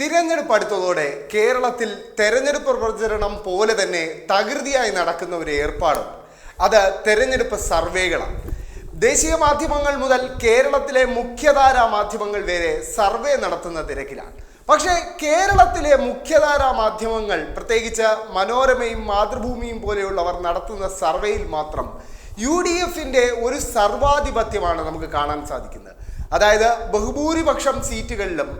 തിരഞ്ഞെടുപ്പ് അടുത്തതോടെ കേരളത്തിൽ തെരഞ്ഞെടുപ്പ് പ്രചരണം പോലെ തന്നെ തകൃതിയായി നടക്കുന്ന ഒരു ഏർപ്പാടുണ്ട് അത് തെരഞ്ഞെടുപ്പ് സർവേകളാണ്. ദേശീയ മാധ്യമങ്ങൾ മുതൽ കേരളത്തിലെ മുഖ്യധാരാ മാധ്യമങ്ങൾ വരെ സർവേ നടത്തുന്ന തിരക്കിലാണ്. പക്ഷേ കേരളത്തിലെ മുഖ്യധാരാ മാധ്യമങ്ങൾ പ്രത്യേകിച്ച് മനോരമയും മാതൃഭൂമിയും പോലെയുള്ളവർ നടത്തുന്ന സർവേയിൽ മാത്രം യു ഡി എഫിന്റെ ഒരു സർവാധിപത്യമാണ് നമുക്ക് കാണാൻ സാധിക്കുന്നത്. അതായത് ബഹുഭൂരിപക്ഷം സീറ്റുകളിലും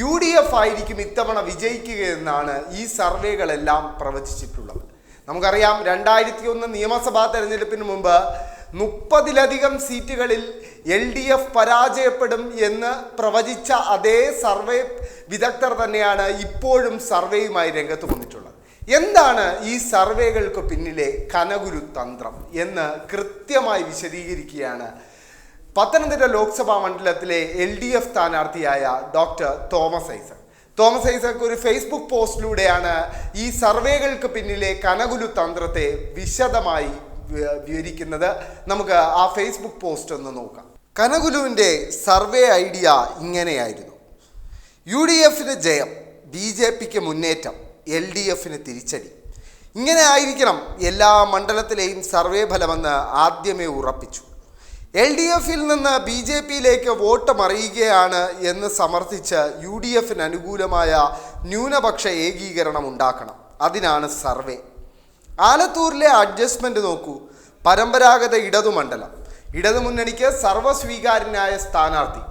യു ഡി എഫ് ആയിരിക്കും ഇത്തവണ വിജയിക്കുകയെന്നാണ് ഈ സർവേകളെല്ലാം പ്രവചിച്ചിട്ടുള്ളത്. നമുക്കറിയാം രണ്ടായിരത്തി ഒന്ന് നിയമസഭാ തെരഞ്ഞെടുപ്പിന് മുമ്പ് മുപ്പതിലധികം സീറ്റുകളിൽ എൽ ഡി എഫ് പരാജയപ്പെടും എന്ന് പ്രവചിച്ച അതേ സർവേ വിദഗ്ധർ തന്നെയാണ് ഇപ്പോഴും സർവേയുമായി രംഗത്ത് വന്നിട്ടുള്ളത്. എന്താണ് ഈ സർവേകൾക്ക് പിന്നിലെ കനകുരു തന്ത്രം എന്ന് കൃത്യമായി വിശദീകരിക്കുകയാണ് പത്തനംതിട്ട ലോക്സഭാ മണ്ഡലത്തിലെ L D F സ്ഥാനാർത്ഥിയായ doctor Thomas Isaac. Thomas Isaac ഒരു ഫേസ്ബുക്ക് പോസ്റ്റിലൂടെയാണ് ഈ സർവേകൾക്ക് പിന്നിലെ കനകുലു തന്ത്രത്തെ വിശദമായി വിവരിക്കുന്നത്. നമുക്ക് ആ ഫേസ്ബുക്ക് പോസ്റ്റ് ഒന്ന് നോക്കാം. കനകുലുവിന്റെ സർവേ ഐഡിയ ഇങ്ങനെയായിരുന്നു. യു ഡി എഫിന് ജയം ബി ജെ പിക്ക് മുന്നേറ്റം എൽ ഡി എഫിന് തിരിച്ചടി. ഇങ്ങനെ ആയിരിക്കണം എല്ലാ മണ്ഡലത്തിലെയും സർവേ ഫലമെന്ന് ആദ്യമേ ഉറപ്പിച്ചു. എൽ ഡി എഫിൽ നിന്ന് ബി ജെ പിയിലേക്ക് വോട്ട് മറിയുകയാണ് എന്ന് സമർത്ഥിച്ച് യു ഡി എഫിന് അനുകൂലമായ ന്യൂനപക്ഷ ഏകീകരണം ഉണ്ടാക്കണം. അതിനാണ് സർവേ. ആലത്തൂരിലെ അഡ്ജസ്റ്റ്മെന്റ് നോക്കൂ. പരമ്പരാഗത ഇടതുമണ്ഡലം. ഇടതുമുന്നണിക്ക് സർവസ്വീകാര്യനായ സ്ഥാനാർത്ഥി.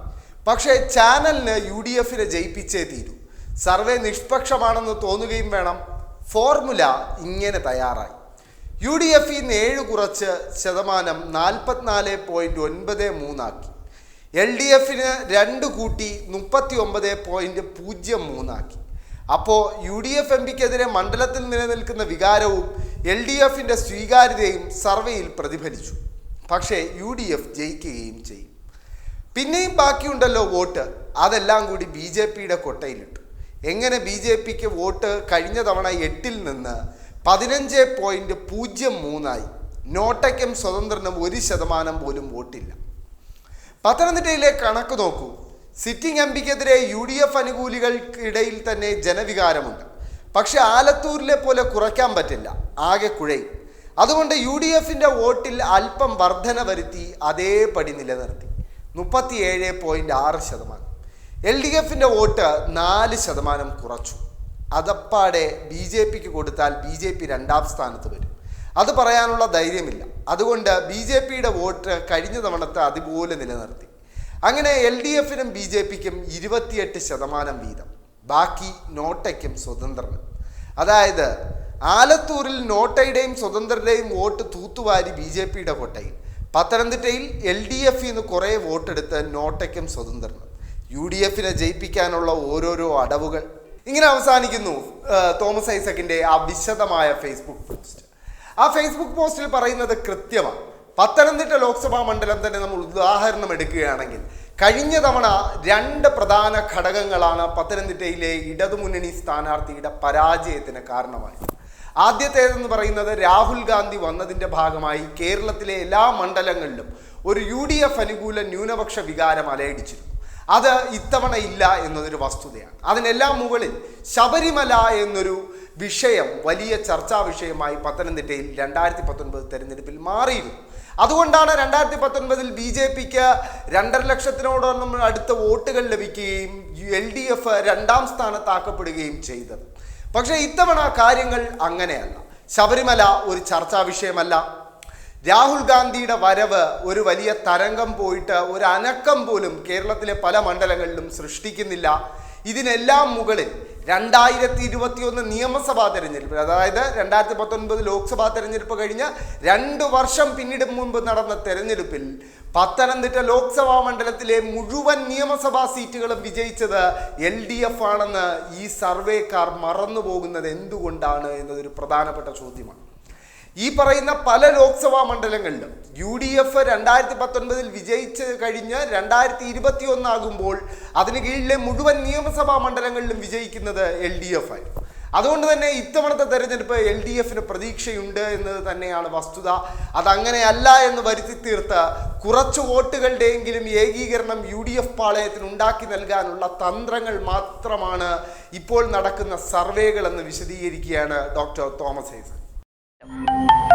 പക്ഷേ ചാനലിന് യു ഡി എഫിനെ ജയിപ്പിച്ചേ തീരൂ. സർവേ നിഷ്പക്ഷമാണെന്ന് തോന്നുകയും വേണം. ഫോർമുല ഇങ്ങനെ തയ്യാറായി. യു ഡി എഫ് ഇന്ന് ഏഴ് കുറച്ച് ശതമാനം നാൽപ്പത്തിനാല് പോയിന്റ് ഒൻപത് മൂന്നാക്കി. എൽ ഡി എഫിന് രണ്ട് കൂട്ടി മുപ്പത്തി ഒമ്പത് പോയിന്റ് പൂജ്യം മൂന്നാക്കി. അപ്പോൾ യു ഡി എഫ് എം പിക്കെതിരെ മണ്ഡലത്തിൽ നിലനിൽക്കുന്ന വികാരവും എൽ ഡി എഫിന്റെ സ്വീകാര്യതയും സർവേയിൽ പ്രതിഫലിച്ചു. പക്ഷേ യു ഡി എഫ് ജയിക്കുകയും ചെയ്യും. പിന്നെയും ബാക്കിയുണ്ടല്ലോ വോട്ട്. അതെല്ലാം കൂടി ബി ജെ പിയുടെ കൊട്ടയിലിട്ടു. എങ്ങനെ ബി ജെ പിക്ക് വോട്ട് കഴിഞ്ഞ തവണ എട്ടിൽ നിന്ന് പതിനഞ്ച് പോയിന്റ് പൂജ്യം മൂന്നായി. നോട്ടയ്ക്കും സ്വതന്ത്രനും ഒരു ശതമാനം പോലും വോട്ടില്ല. പത്തനംതിട്ടയിലെ കണക്ക് നോക്കൂ. സിറ്റിംഗ് എം പിക്കെതിരെ യു ഡി എഫ് അനുകൂലികൾക്കിടയിൽ തന്നെ ജനവികാരമുണ്ട്. പക്ഷെ ആലത്തൂരിലെ പോലെ കുറയ്ക്കാൻ പറ്റില്ല. ആകെ കുഴയും. അതുകൊണ്ട് യു ഡി എഫിന്റെ വോട്ടിൽ അല്പം വർധന വരുത്തി അതേപടി നിലനിർത്തി. മുപ്പത്തിയേഴ് പോയിന്റ് ആറ് ശതമാനം. എൽ ഡി എഫിന്റെ വോട്ട് നാല് ശതമാനം കുറച്ചു. അതപ്പാടെ ബി ജെ പിക്ക് കൊടുത്താൽ ബി ജെ പി രണ്ടാം സ്ഥാനത്ത് വരും. അത് പറയാനുള്ള ധൈര്യമില്ല. അതുകൊണ്ട് ബി ജെ പിയുടെ വോട്ട് കഴിഞ്ഞ തവണത്തെ അതുപോലെ നിലനിർത്തി. അങ്ങനെ എൽ ഡി എഫിനും ബി ജെ പിക്കും ഇരുപത്തിയെട്ട് ശതമാനം വീതം. ബാക്കി നോട്ടയ്ക്കും സ്വതന്ത്രനും. അതായത് ആലത്തൂരിൽ നോട്ടയുടെയും സ്വതന്ത്രരുടെയും വോട്ട് തൂത്തുവാരി ബി ജെ പിയുടെ കോട്ടയിൽ. പത്തനംതിട്ടയിൽ എൽ ഡി എഫിൽ നിന്ന് കുറേ വോട്ടെടുത്ത് നോട്ടയ്ക്കും സ്വതന്ത്രനും. യു ഡി എഫിനെ ജയിപ്പിക്കാനുള്ള ഓരോരോ അടവുകൾ. ഇങ്ങനെ അവസാനിക്കുന്നു തോമസ് ഐസക്കിന്റെ ആ വിശദമായ ഫേസ്ബുക്ക് പോസ്റ്റ് ആ ഫേസ്ബുക്ക് പോസ്റ്റിൽ പറയുന്നത് കൃത്യമാണ് പത്തനംതിട്ട ലോക്സഭാ മണ്ഡലം തന്നെ നമ്മൾ ഉദാഹരണം എടുക്കുകയാണെങ്കിൽ കഴിഞ്ഞ തവണ രണ്ട് പ്രധാന ഘടകങ്ങളാണ് പത്തനംതിട്ടയിലെ ഇടതുമുന്നണി സ്ഥാനാർത്ഥിയുടെ പരാജയത്തിന് കാരണമായത്. ആദ്യത്തേതെന്ന് പറയുന്നത് രാഹുൽ ഗാന്ധി വന്നതിന്റെ ഭാഗമായി കേരളത്തിലെ എല്ലാ മണ്ഡലങ്ങളിലും ഒരു യു ഡി എഫ് അനുകൂല ന്യൂനപക്ഷ വികാരം അലയടിച്ചിരുന്നു. അത് ഇത്തവണ ഇല്ല എന്നതൊരു വസ്തുതയാണ്. അതിനെല്ലാം മുകളിൽ ശബരിമല എന്നൊരു വിഷയം വലിയ ചർച്ചാ വിഷയമായി പത്തനംതിട്ടയിൽ രണ്ടായിരത്തി പത്തൊൻപത് തെരഞ്ഞെടുപ്പിൽ മാറിയിരുന്നു. അതുകൊണ്ടാണ് രണ്ടായിരത്തി പത്തൊൻപതിൽ ബി ജെ പിക്ക് രണ്ടര ലക്ഷത്തിനോടൊന്നും അടുത്ത വോട്ടുകൾ ലഭിക്കുകയും എൽ ഡി എഫ് രണ്ടാം സ്ഥാനത്താക്കപ്പെടുകയും ചെയ്തത്. പക്ഷേ ഇത്തവണ കാര്യങ്ങൾ അങ്ങനെയല്ല. ശബരിമല ഒരു ചർച്ചാ വിഷയമല്ല. രാഹുൽ ഗാന്ധിയുടെ വരവ് ഒരു വലിയ തരംഗം പോയിട്ട് ഒരു അനക്കം പോലും കേരളത്തിലെ പല മണ്ഡലങ്ങളിലും സൃഷ്ടിക്കുന്നില്ല. ഇതിനെല്ലാം മുകളിൽ രണ്ടായിരത്തി ഇരുപത്തിയൊന്ന് നിയമസഭാ തെരഞ്ഞെടുപ്പ് അതായത് രണ്ടായിരത്തി പത്തൊൻപത് ലോക്സഭാ തെരഞ്ഞെടുപ്പ് കഴിഞ്ഞ് രണ്ട് വർഷം പിന്നീട് മുൻപ് നടന്ന തെരഞ്ഞെടുപ്പിൽ പത്തനംതിട്ട ലോക്സഭാ മണ്ഡലത്തിലെ മുഴുവൻ നിയമസഭാ സീറ്റുകളും വിജയിച്ചത് എൽ ഡി എഫ് ആണെന്ന് ഈ സർവേക്കാർ മറന്നു പോകുന്നത് എന്തുകൊണ്ടാണ് എന്നതൊരു പ്രധാനപ്പെട്ട ചോദ്യമാണ്. ഈ പറയുന്ന പല ലോക്സഭാ മണ്ഡലങ്ങളിലും യു ഡി എഫ് രണ്ടായിരത്തി പത്തൊൻപതിൽ വിജയിച്ച് കഴിഞ്ഞ് രണ്ടായിരത്തി ഇരുപത്തി ഒന്നാകുമ്പോൾ അതിന് കീഴിലെ മുഴുവൻ നിയമസഭാ മണ്ഡലങ്ങളിലും വിജയിക്കുന്നത് എൽ ഡി എഫ് ആയിരുന്നു. അതുകൊണ്ട് തന്നെ ഇത്തവണത്തെ തെരഞ്ഞെടുപ്പ് എൽ ഡി എഫിന് പ്രതീക്ഷയുണ്ട് എന്നത് തന്നെയാണ് വസ്തുത. അതങ്ങനെയല്ല എന്ന് വരുത്തി തീർത്ത് കുറച്ച് വോട്ടുകളുടെയെങ്കിലും ഏകീകരണം യു ഡി എഫ് പാളയത്തിന് ഉണ്ടാക്കി നൽകാനുള്ള തന്ത്രങ്ങൾ മാത്രമാണ് ഇപ്പോൾ നടക്കുന്ന സർവേകളെന്ന് വിശദീകരിക്കുകയാണ് ഡോക്ടർ തോമസ് ഐസക്